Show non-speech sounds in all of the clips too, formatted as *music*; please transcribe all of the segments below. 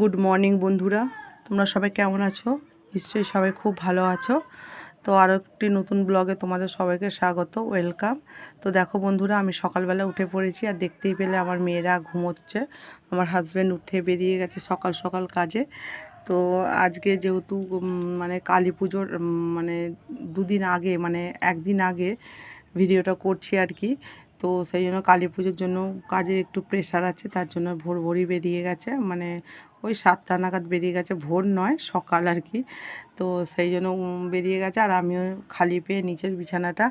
Good morning বন্ধুরা। তোমরা সবাই কেমন আছো? নিশ্চয়ই সবাই খুব ভালো আছো। তো আরও একটি নতুন ব্লগে তোমাদের সবাইকে স্বাগত ওয়েলকাম তো দেখো বন্ধুরা, আমি সকালবেলা উঠে পড়েছি আর দেখতেই পেলে আমার মেয়েরা ঘুমোচ্ছে। আমার হাজব্যান্ড উঠে বেরিয়ে গেছে সকাল সকাল কাজে। তো আজকে যেহেতু মানে কালী পুজোর মানে দুদিন আগে মানে একদিন আগে ভিডিওটা করছি আর কি। তো সেই জন্য কালী পুজোর জন্য কাজে একটু প্রেশার আছে, তার জন্য ভোর ভোরই বেরিয়ে গেছে। মানে ওই সাতটা নাগাদ বেরিয়ে গেছে, ভোর নয়, সকাল আর কি। তো সেই জন্য বেরিয়ে গেছে। আর আমিও খালি পেয়ে নিচের বিছানাটা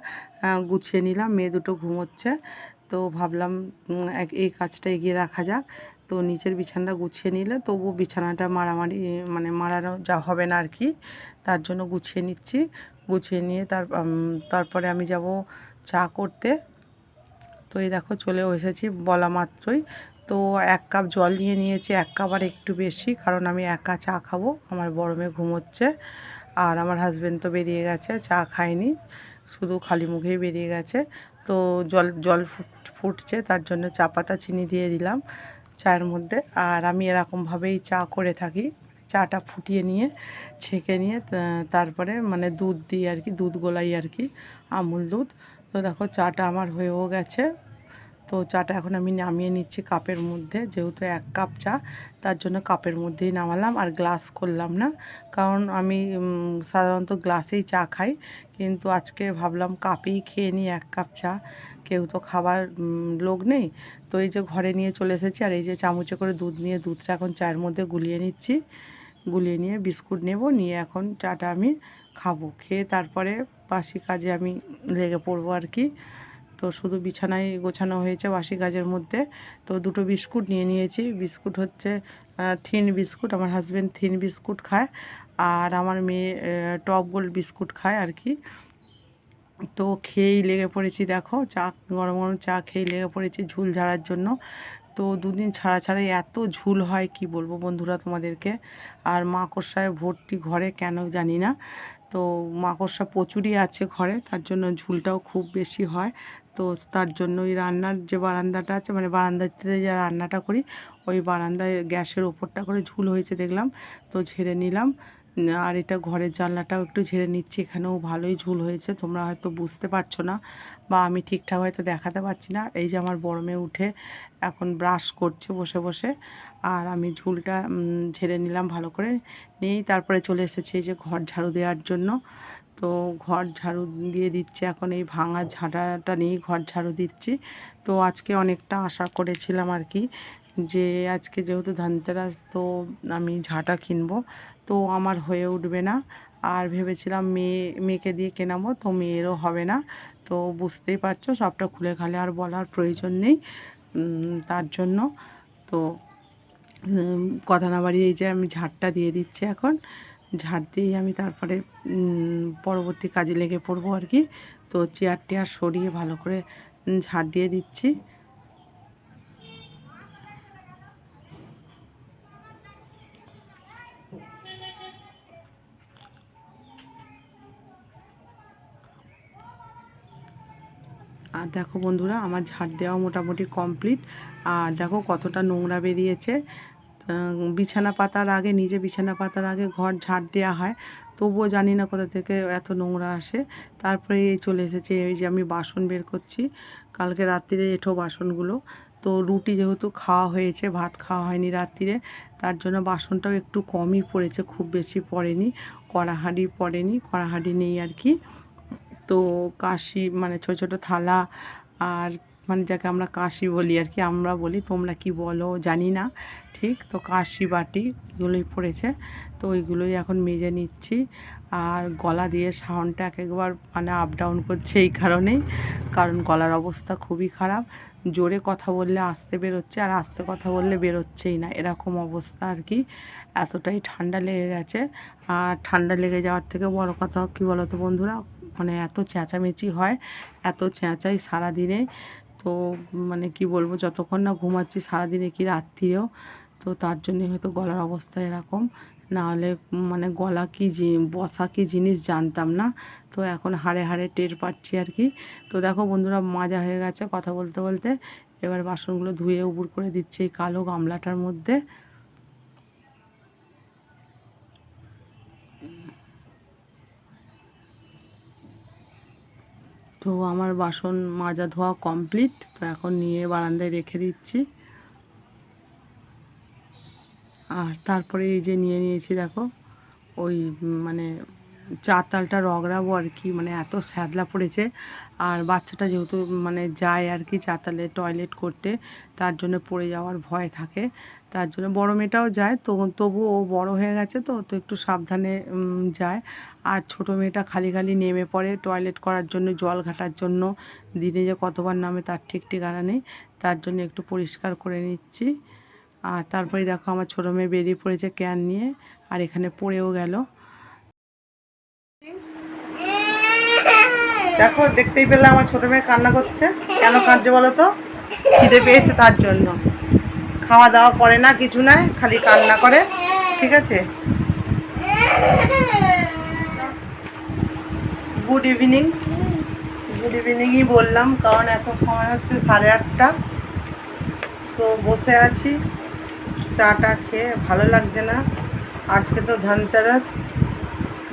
গুছিয়ে নিলাম। মেয়ে দুটো ঘুমোচ্ছে। তো ভাবলাম এই কাজটা এগিয়ে রাখা যাক। তো নিচের বিছানাটা গুছিয়ে নিলে তবু বিছানাটা মারামারি মানে মারানো যা হবে না আর কি। তার জন্য গুছিয়ে নিচ্ছি। গুছিয়ে নিয়ে তার তারপরে আমি যাব চা করতে। তো এই দেখো চলেও এসেছি বলা মাত্রই। তো এক কাপ জল নিয়ে নিয়েছি, এক কাপ আর একটু বেশি, কারণ আমি একা চা খাব, আমার বড় মেয়ে ঘুমোচ্ছে আর আমার হাজব্যান্ড তো বেরিয়ে গেছে, চা খায়নি, শুধু খালি মুখেই বেরিয়ে গেছে। তো জল জল ফুট, ফুটছে, তার জন্য চা পাতা, চিনি দিয়ে দিলাম চায়ের মধ্যে আর আমি এরকমভাবেই চা করে থাকি, চাটা ফুটিয়ে নিয়ে, ছেঁকে নিয়ে তারপরে মানে দুধ দিই আর কি, দুধ গোলাই আর কি, আমুল দুধ। তো দেখো চাটা আমার হয়েও গেছে। তো চাটা এখন আমি নামিয়ে নিচ্ছি কাপের মধ্যে, যেহেতু এক কাপ চা, তার জন্য কাপের মধ্যেই নামালাম আর গ্লাস করলাম না। কারণ আমি সাধারণত গ্লাসেই চা খাই, কিন্তু আজকে ভাবলাম কাপেই খেয়ে নিই এক কাপ চা। কেউ তো খাবার লোক নেই। তো এই যে ঘরে নিয়ে চলে এসেছি আর এই যে চামচে করে দুধ নিয়ে, দুধটা এখন চায়ের মধ্যে গুলিয়ে নিচ্ছি। গুলিয়ে নিয়ে বিস্কুট নেব, নিয়ে এখন চাটা আমি খাব। খেয়ে তারপরে বাসি কাজে আমি লেগে পড়ব আর কি। তো শুধু বিছানায় গোছানো হয়েছে বাসি কাজের মধ্যে। তো দুটো বিস্কুট নিয়ে নিয়েছি। বিস্কুট হচ্ছে থিন বিস্কুট। আমার হাজব্যান্ড থিন বিস্কুট খায় আর আমার মেয়ে টপ গোল্ড বিস্কুট খায় আর কি। তো খেয়েই লেগে পড়েছি দেখো, চা, গরম গরম চা খেয়েই লেগে পড়েছি ঝুল ঝাড়ার জন্য। তো দুদিন ছাড়া ছাড়াই এত ঝুল হয়, কি বলব বন্ধুরা তোমাদেরকে? আর মাকড়সায় ভর্তি ঘরে কেন জানি না। তো মাকড়সা প্রচুরই আছে ঘরে, তার জন্য ঝুলটাও খুব বেশি হয়। তো তার জন্য ওই রান্নার যে বারান্দাটা আছে মানে বারান্দাতে যে রান্নাটা করি, ওই বারান্দায় গ্যাসের ওপরটা করে ঝুল হয়েছে দেখলাম, তো ঝেড়ে নিলাম। আর এটা ঘরের জানলাটাও একটু ঝেড়ে নিচ্ছি, এখানেও ভালোই ঝুল হয়েছে, তোমরা হয়তো বুঝতে পারছ না বা আমি ঠিকঠাক হয়তো দেখাতে পারছি না। এই যে আমার বড় মেয়ে উঠে এখন ব্রাশ করছে বসে বসে, আর আমি ঝুলটা ঝেড়ে নিলাম ভালো করে, নিয়েই তারপরে চলে এসেছি এই যে ঘর ঝাড়ু দেওয়ার জন্য। তো ঘর ঝাড়ু দিয়ে দিচ্ছে। এখন এই ভাঙা ঝাঁটাটা নিয়েই ঘর ঝাড়ু দিচ্ছি। তো আজকে অনেকটা আশা করেছিলাম আর কি যে আজকে যেহেতু ধনতেরাস, তো আমি ঝাঁটা কিনবো। তো আমার হয়ে উঠবে না। আর ভেবেছিলাম মেয়ে মেয়েকে দিয়ে কেনাবো, তো মেয়েরও হবে না। তো বুঝতেই পারছ, সবটা খুলে খালে আর বলার প্রয়োজন নেই। তার জন্য তো কথা না বাড়িয়ে এই যে আমি ঝাড়টা দিয়ে দিচ্ছি এখন। ঝাড় দিয়েই আমি তারপরে পরবর্তী কাজে লেগে পড়ব আর কি। তো চেয়ার টেয়ার সরিয়ে ভালো করে ঝাড় দিয়ে দিচ্ছি। আর দেখো বন্ধুরা, আমার ঝাড় দেওয়া মোটামুটি কমপ্লিট। আর দেখো কতটা নোংরা বেরিয়েছে। বিছানা পাতার আগে, নিজে বিছানা পাতার আগে ঘর ঝাড় দেওয়া হয়। তবুও জানি না কোথা থেকে এত নোংরা আসে। তারপরে এই চলে এসেছে, এই যে আমি বাসন বের করছি। কালকে রাত্রিরে এঁঠো বাসনগুলো। তো রুটি যেহেতু খাওয়া হয়েছে, ভাত খাওয়া হয়নি রাত্রিরে, তার জন্য বাসনটাও একটু কমই পড়েছে, খুব বেশি পড়েনি। কড়াহাঁড়ি পড়েনি, কড়াহাঁড়ি নেই আর কি। তো কাশি মানে ছোট ছোট থালা আর মানে যাকে আমরা কাশি বলি আর কি, আমরা বলি, তোমরা কি বলো জানি না, ঠিক? তো কাশি বাটি এগুলোই পড়েছে, তো ওইগুলোই এখন মেজে নিচ্ছি। আর গলা দিয়ে সাউন্ডটা এক একবার মানে আপ ডাউন করছে এই কারণেই, কারণ গলার অবস্থা খুবই খারাপ। জোরে কথা বললে আসতে বেরোচ্ছে, আর আস্তে কথা বললে বেরোচ্ছেই না, এরকম অবস্থা আর কি। এতটাই ঠান্ডা লেগে গেছে, আর ঠান্ডা লেগে যাওয়ার থেকে বড় কথা কী বলো তো বন্ধুরা মানে এত চেঁচামেচি হয়, এত চেঁচাই সারাদিনে। তো মানে কি বলব, যতক্ষণ না ঘুমাচ্ছি সারাদিনে কি রাত্রিরেও তো তার জন্যই হয়তো গলার অবস্থা এরকম। নাহলে মানে গলা কি বসা কি জিনিস জানতাম না। তো এখন হাড়ে হাড়ে টের পাচ্ছি আর কি। তো দেখো বন্ধুরা, মাজা হয়ে গেছে কথা বলতে বলতে। এবার বাসনগুলো ধুয়ে উবুর করে দিচ্ছে এই কালো গামলাটার মধ্যে। তো আমার বাসন মাজা ধোয়া কমপ্লিট তো এখন নিয়ে বারান্দায় রেখে দিচ্ছি। আর তারপরে এই যে নিয়ে নিয়েছি, দেখো, ওই মানে চাতালটা রগড়াবো আর কি মানে এত স্যাদলা পড়েছে। আর বাচ্চাটা যেহেতু মানে যায় আর কি চাতালে টয়লেট করতে, তার জন্য পড়ে যাওয়ার ভয় থাকে। তার জন্য বড় মেয়েটাও যায়, তো তবু ও বড় হয়ে গেছে তো তো একটু সাবধানে যায়। আর ছোট মেয়েটা খালি খালি নেমে পড়ে টয়লেট করার জন্য, জল ঘাটার জন্য। দিনে যে কতবার নামে তার ঠিক ঠিকানা নেই, তার জন্য একটু পরিষ্কার করে নিচ্ছি। আর তারপরে দেখো আমার ছোটো মেয়ে বেরিয়ে পড়েছে ক্যান নিয়ে, আর এখানে পড়েও গেল। দেখো, দেখতেই পেলে আমার ছোটো মেয়ে কান্না করছে। কেন কাঁদছে বলো তো? খিদে পেয়েছে তার জন্য। খাওয়া দাওয়া করে না, কিছু নাই, খালি কান্না করে, ঠিক আছে? গুড ইভিনিং গুড ইভিনিংই বললাম, কারণ এখন সময় হচ্ছে সাড়ে আটটা। তো বসে আছি চাটা খেয়ে, ভালো লাগছে না। আজকে তো ধনতেরাস।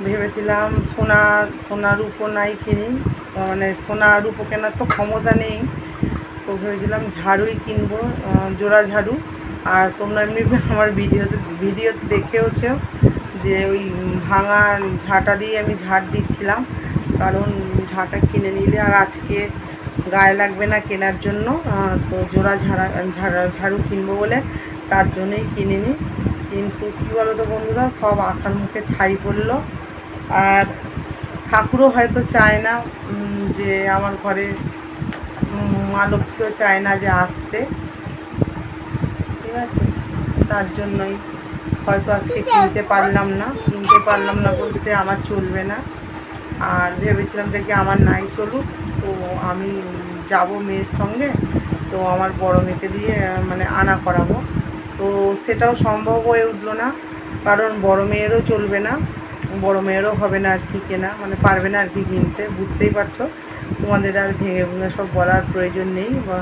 ভেবেছিলাম সোনা সোনা রূপো নাই কিনি। মানে সোনা রূপো কেনার তো ক্ষমতা নেই। তো ভেবেছিলাম ঝাড়ুই কিনবো জোড়া ঝাড়ু। আর তোমরা এমনি *laughs* আমার ভিডিওতে ভিডিওতে দেখেওছো যে ওই ভাঙা ঝাঁটা দিয়ে আমি ঝাড় দিচ্ছিলাম। কারণ ঝাঁটা কিনে নিলে আর আজকে গায়ে লাগবে না কেনার জন্য। তো জোড়া ঝাড়া ঝাড়া, ঝাড়ু কিনবো বলে তার জন্যই কিনিনি। কিন্তু কী বলো তো বন্ধুরা, সব আশার মুখে ছাই পড়ল। আর ঠাকুরও হয়তো চায় না যে আমার ঘরে মা লক্ষ্মীও চায় না যে আসতে। ঠিক আছে? তার জন্যই হয়তো আজকে কিনতে পারলাম না কিনতে পারলাম না বলতে আমার চলবে না। আর ভেবেছিলাম যে কি আমার নাই চলুক তো আমি যাব মেয়ের সঙ্গে তো আমার বড় মেয়েকে দিয়ে মানে আনা করাবো। তো সেটাও সম্ভব হয়ে উঠল না কারণ বড় মেয়েরও চলবে না। বড় মেয়েরও হবে না আর কি কেনা মানে পারবে না আর কি কিনতে, বুঝতেই পারছ। তোমাদের আর ভেঙে ভেঙে সব বলার প্রয়োজন নেই বা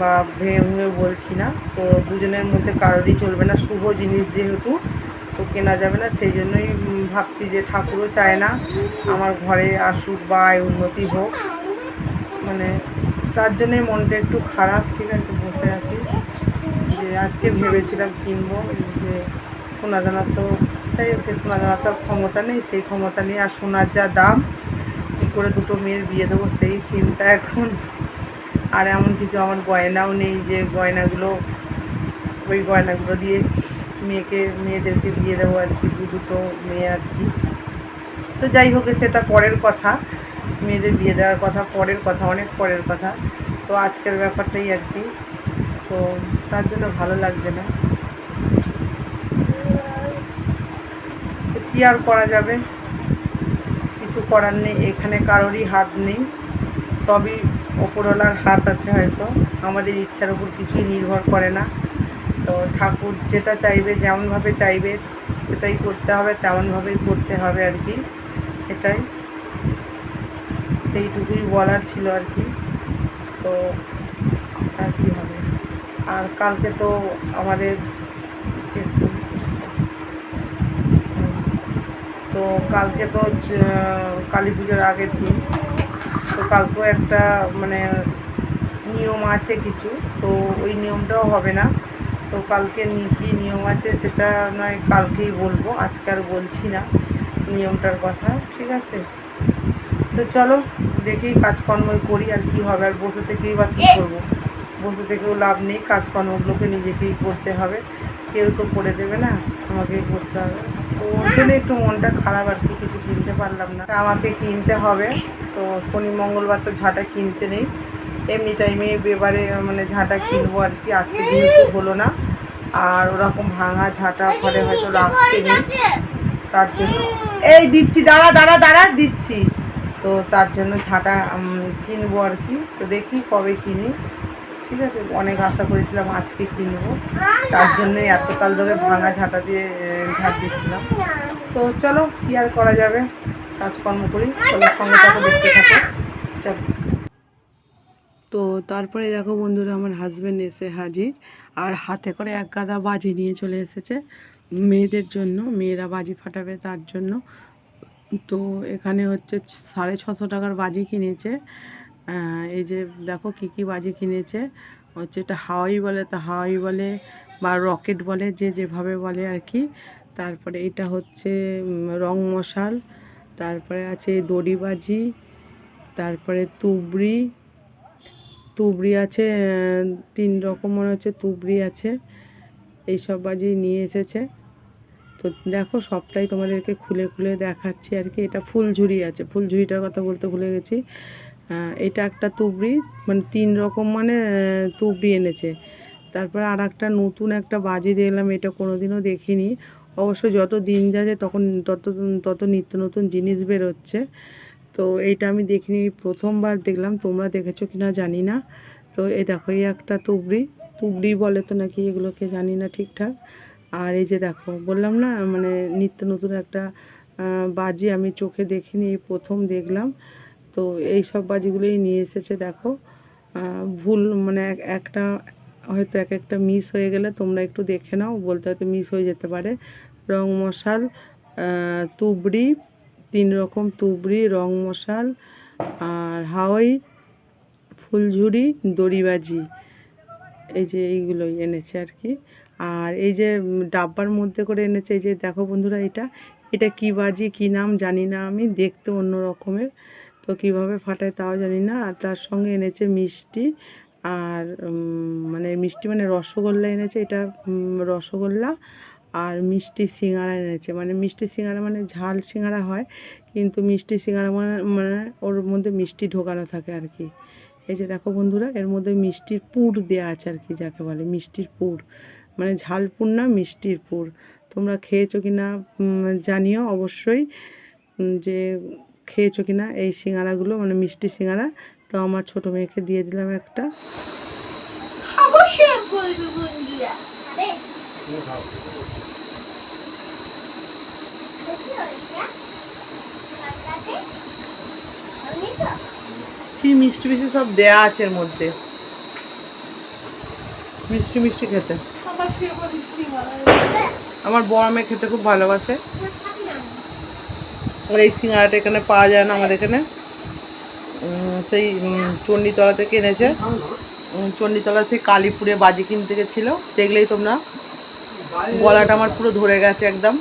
বা ভেঙে ভেঙে বলছি না। তো দুজনের মধ্যে কারোরই চলবে না, শুভ জিনিস যেহেতু, তো কেনা যাবে না, সেই জন্যই ভাবছি যে ঠাকুরও চায় না, আমার ঘরে আসুক বা উন্নতি হোক। মানে তার জন্যই মনটা একটু খারাপ, ঠিক আছে, বসে আছি। যে আজকে ভেবেছিলাম কিনবো, যে সোনা দানা তো তাই ওকে সোনা দানা তো আর ক্ষমতা নেই। সেই ক্ষমতা নেই আর সোনার যা দাম, কী করে দুটো মেয়ের বিয়ে দেবো সেই চিন্তা এখন। আর এমন কিছু আমার গয়নাও নেই যে গয়নাগুলো, ওই গয়নাগুলো দিয়ে মেয়েকে, মেয়েদেরকে বিয়ে দেবো আর কি দুটো মেয়ে আর কি। তো যাই হোক, সেটা পরের কথা। মেয়েদের বিয়ে দেওয়ার কথা পরের কথা, অনেক পরের কথা। তো আজকের ব্যাপারটাই আর কি। তো তার জন্য ভালো লাগছে না তো কী আর করা যাবে? কিছু করার নেই, এখানে কারোরই হাত নেই। সবই ওপরওয়ালার হাত আছে হয়তো, আমাদের ইচ্ছার উপর কিছুই নির্ভর করে না। তো ঠাকুর যেটা চাইবে, যেমনভাবে চাইবে, সেটাই করতে হবে, তেমনভাবেই করতে হবে আর কি। এটাই। এইটুকুই বলার ছিল আর কি। তো আর কি হবে। আর কালকে তো আমাদের তো কালকে তো কালী পুজোর আগের দিন। তো কালকেও একটা মানে নিয়ম আছে কিছু, তো ওই নিয়মটাও হবে না। তো কালকে কী নিয়ম আছে সেটা নয়, কালকেই বলব, আজকে আর বলছি না নিয়মটার কথা, ঠিক আছে? তো চলো, দেখি কাজকর্ম করি আর কি হবে, আর বসে থেকেই বা কী করব। বসে থেকেও লাভ নেই, কাজকর্মগুলোকে নিজেকেই করতে হবে। কেউ তো করে দেবে না, আমাকেই করতে হবে। ওর জন্য একটু মনটা খারাপ আর কি, কিছু কিনতে পারলাম না। আমাকে কিনতে হবে, তো শনি, মঙ্গলবার তো ঝাঁটা কিনতে নেই। এমনি টাইমে এবারে মানে ঝাঁটা কিনবো আর কি, আজকে যেহেতু হলো না। আর ওরকম ভাঙা ঝাঁটা ঘরে হয়তো রাখতে নেই। তার জন্য। এই দিচ্ছি, দাঁড়া দাঁড়া দাঁড়া, দিচ্ছি। তো তার জন্য ঝাঁটা কিনবো আর কি। তো দেখি কবে কিনি। ঠিক আছে, অনেক আশা করেছিলাম আজকে কিনবো। তার জন্যই এতকাল ধরে ভাঙা ঝাঁটা দিয়ে ঝাঁট দিচ্ছিলাম। তো চলো কি আর করা যাবে? কাজকর্ম করি চলো সঙ্গে থাকো দেখতে থাকো। চলো। তো তারপরে দেখো বন্ধুরা আমার হাজব্যান্ড এসে হাজির। আর হাতে করে এক গাদা বাজি নিয়ে চলে এসেছে মেয়েদের জন্য মেয়েরা বাজি ফাটাবে তার জন্য। তো এখানে হচ্ছে সাড়ে ছশো টাকার বাজি কিনেছে। এই যে দেখো কি কি বাজি কিনেছে। হচ্ছে এটা হাওয়াই বলে তা হাওয়াই বলে বা রকেট বলে, যে যেভাবে বলে আর কি। তারপরে এটা হচ্ছে রং মশাল, তারপরে আছে দড়িবাজি, তারপরে তুবড়ি। তুবড়ি আছে তিন রকম মনে হচ্ছে, তুবড়ি আছে। এইসব বাজি নিয়ে এসেছে। তো দেখো, সবটাই তোমাদেরকে খুলে খুলে দেখাচ্ছি আর কি। এটা ফুলঝুরি আছে। ফুলঝুরিটার কথা বলতে ভুলে গেছি। এটা একটা তুবড়ি মানে তিন রকম মানে তুবড়ি এনেছে। তারপরে আর একটা নতুন একটা বাজি দেখলাম এটা কোনোদিনও দেখিনি। অবশ্য যত দিন যাচ্ছে তখন তত তত নিত্য নতুন জিনিস বেরোচ্ছে। তো এইটা আমি দেখিনি, প্রথমবার দেখলাম, তোমরা দেখেছ কিনা জানি না। তো এই দেখো, এই একটা তুবড়ি তুবড়ি বলে তো নাকি এগুলোকে জানি না ঠিকঠাক। আর এই যে দেখো, বললাম না মানে নিত্য নতুন একটা বাজি আমি চোখে দেখিনি, এই প্রথম দেখলাম। তো এই সব বাজিগুলোই নিয়ে এসেছে, দেখো। ভুল মানে এক- একটা হয়তো এক একটা মিস হয়ে গেলে তোমরা একটু দেখে নাও, বলতে হয়তো মিস হয়ে যেতে পারে। রং মশাল তুবড়ি, তিন রকম তুবড়ি, রং মশাল, আর হাওয়াই, ফুলঝুরি, দড়িবাজি, এই যে এইগুলোই এনেছে আর কি। আর এই যে ডাব্বার মধ্যে করে এনেছে, এই যে দেখো বন্ধুরা এটা এটা কি বাজি, কি নাম জানি না আমি, দেখতে অন্য রকমের তো কীভাবে ফাটায় তাও জানি না, আর তার সঙ্গে এনেছে মিষ্টি আর মানে মিষ্টি মানে রসগোল্লা এনেছে, এটা রসগোল্লা আর মিষ্টি সিঙ্গারা এনেছে। মানে মিষ্টি সিঙ্গারা মানে ঝাল সিঙ্গারা হয়, কিন্তু মিষ্টি সিঙ্গারা মানে মানে ওর মধ্যে মিষ্টি ঢোকানো থাকে আর কি। এই যে দেখো বন্ধুরা, এর মধ্যে মিষ্টির পুর দেওয়া আছে আর কি, যাকে বলে মিষ্টির পুর। মানে ঝাল পুর না, মিষ্টির পুর। তোমরা খেয়েছো কি না জানিও অবশ্যই যে খেয়েছো কি না এই সিঙ্গারাগুলো মানে মিষ্টি সিঙ্গারা। তো আমার ছোট মেয়েকে দিয়ে দিলাম একটা? কি মিষ্টি মিষ্টি সব দেয়া আছে এর মধ্যে। মিষ্টি মিষ্টি খেতে। আমার বড় মেয়ে খেতে খুব ভালোবাসে। আর এই সিঙ্গারাটা এখানে পাওয়া যায় না আমাদের এখানে। সেই চণ্ডীতলা থেকে এনেছে। চণ্ডীতলা সেই কালীপুরে বাজি কিনতে গেছিল দেখলেই তোমরা গলাটা আমার পুরো ধরে গেছে একদম।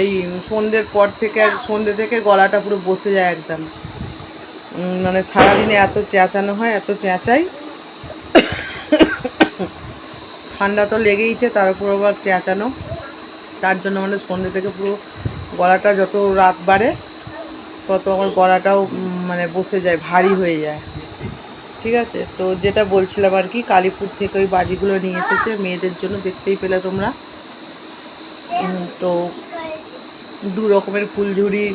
এই সন্ধ্যের পর থেকে, সন্ধ্যে থেকে গলাটা পুরো বসে যায় একদম। মানে সারাদিনে এত চেঁচানো হয়, এত চেঁচাই। ঠান্ডা তো লেগেইছে, তার উপর আবার চেঁচানো। তার জন্য মানে সন্ধ্যে থেকে পুরো গলাটা যত রাত বাড়ে, তত আমার গলাটাও মানে বসে যায় ভারী হয়ে যায়। ঠিক আছে? তো যেটা বলছিলাম আর কি কালীপুর থেকে ওই বাজিগুলো নিয়ে এসেছে মেয়েদের জন্য দেখতেই পেলে তোমরা। তো দু রকমের ফুলঝুরি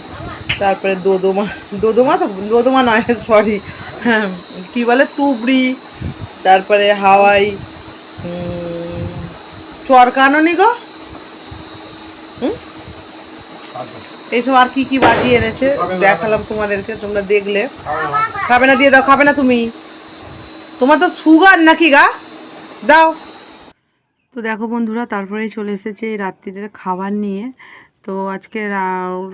তারপরে দোদমা দোদমা তো দোদমা নয় সরি হ্যাঁ কী বলে? তুবড়ি তারপরে হাওয়াই উম, চরকাননি গো? হুম? এইসব আর কি কি বাজি এনেছে? দেখালাম তোমাদেরকে তোমরা দেখলে। খাবে না দিয়ে দাও খাবে না তুমি। তোমার তো সুগার নাকি গা? দাও। তো দেখো বন্ধুরা তারপরেই চলে এসেছে এই রাত্রিরের খাবার নিয়ে। তো আজকে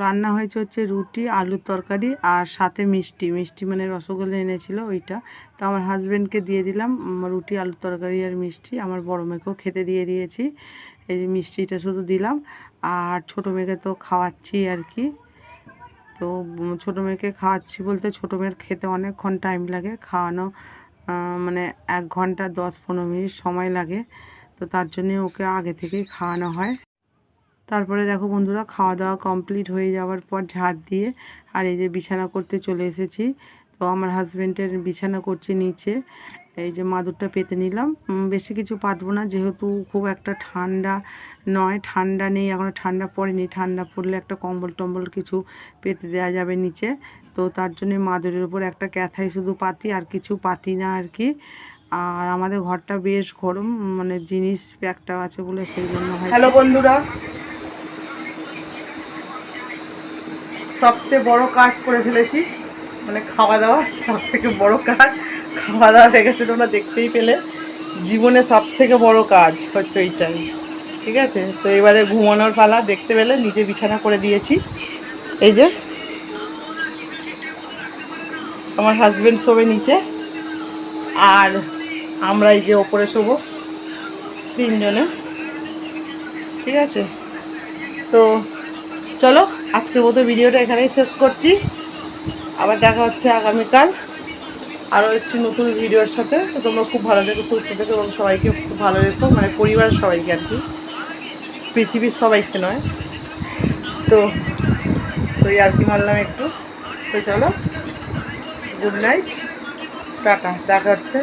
রান্না হয়েছে হচ্ছে রুটি আলুর তরকারি আর সাথে মিষ্টি। মিষ্টি মানে রসগোল্লা এনেছিল ওইটা। তো আমার হাজব্যান্ডকে দিয়ে দিলাম রুটি আলুর তরকারি আর মিষ্টি। আমার বড় মেয়েকেও খেতে দিয়ে দিয়েছি। এই যে মিষ্টিটা শুধু দিলাম। আর ছোটো মেয়েকে তো খাওয়াচ্ছি আর কি। তো ছোটো মেয়েকে খাওয়াচ্ছি বলতে ছোটো মেয়ের খেতে অনেকক্ষণ টাইম লাগে। খাওয়ানো মানে এক ঘণ্টা, দশ, পনেরো মিনিট সময় লাগে। তো তার জন্যে ওকে আগে থেকেই খাওয়ানো হয়। তারপরে দেখো বন্ধুরা, খাওয়া দাওয়া কমপ্লিট হয়ে যাওয়ার পর ঝাড় দিয়ে আর এই যে বিছানা করতে চলে এসেছি। তো আমার হাজব্যান্ডের বিছানা করছে নিচে। এই যে মাদুরটা পেতে নিলাম। বেশি কিছু পাতবো না, যেহেতু খুব একটা ঠান্ডা নয়, ঠান্ডা নেই এখনও ঠান্ডা পড়েনি। ঠান্ডা পড়লে একটা কম্বল টম্বল কিছু পেতে দেওয়া যাবে নিচে। তো তার জন্য মাদুরের উপর একটা ক্যাথাই শুধু পাতি, আর কিছু পাতি না আর কি। আর আমাদের ঘরটা বেশ গরম মানে জিনিস একটা আছে বলে সেই জন্য হ্যালো বন্ধুরা। সবচেয়ে বড় কাজ করে ফেলেছি মানে খাওয়া দাওয়া সব থেকে বড় কাজ। খাওয়া দাওয়া হয়ে গেছে, তোমরা দেখতেই পেলে। জীবনে সব থেকে বড় কাজ হচ্ছে ওইটাই, ঠিক আছে? তো এবারে ঘুমানোর পালা, দেখতে পেলে, নিজে বিছানা করে দিয়েছি। এই যে, আমার হাজব্যান্ড শোবে নিচে, আর আমরা এই যে ওপরে শোবো, তিনজনে, ঠিক আছে? তো চলো, আজকের মতো ভিডিওটা এখানেই শেষ করছি। আবার দেখা হচ্ছে আগামীকাল। আরও একটি নতুন ভিডিওর সাথে। তো তোমরা খুব ভালো থেকো, সুস্থ থেকো এবং সবাইকে খুব ভালো রেখো। মানে পরিবারের সবাইকে আর কি। পৃথিবীর সবাইকে নয়। তো তো আর কি মারলাম একটু। তো চলো গুড নাইট টাটা, দেখা হচ্ছে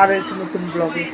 আরও একটু নতুন ব্লগে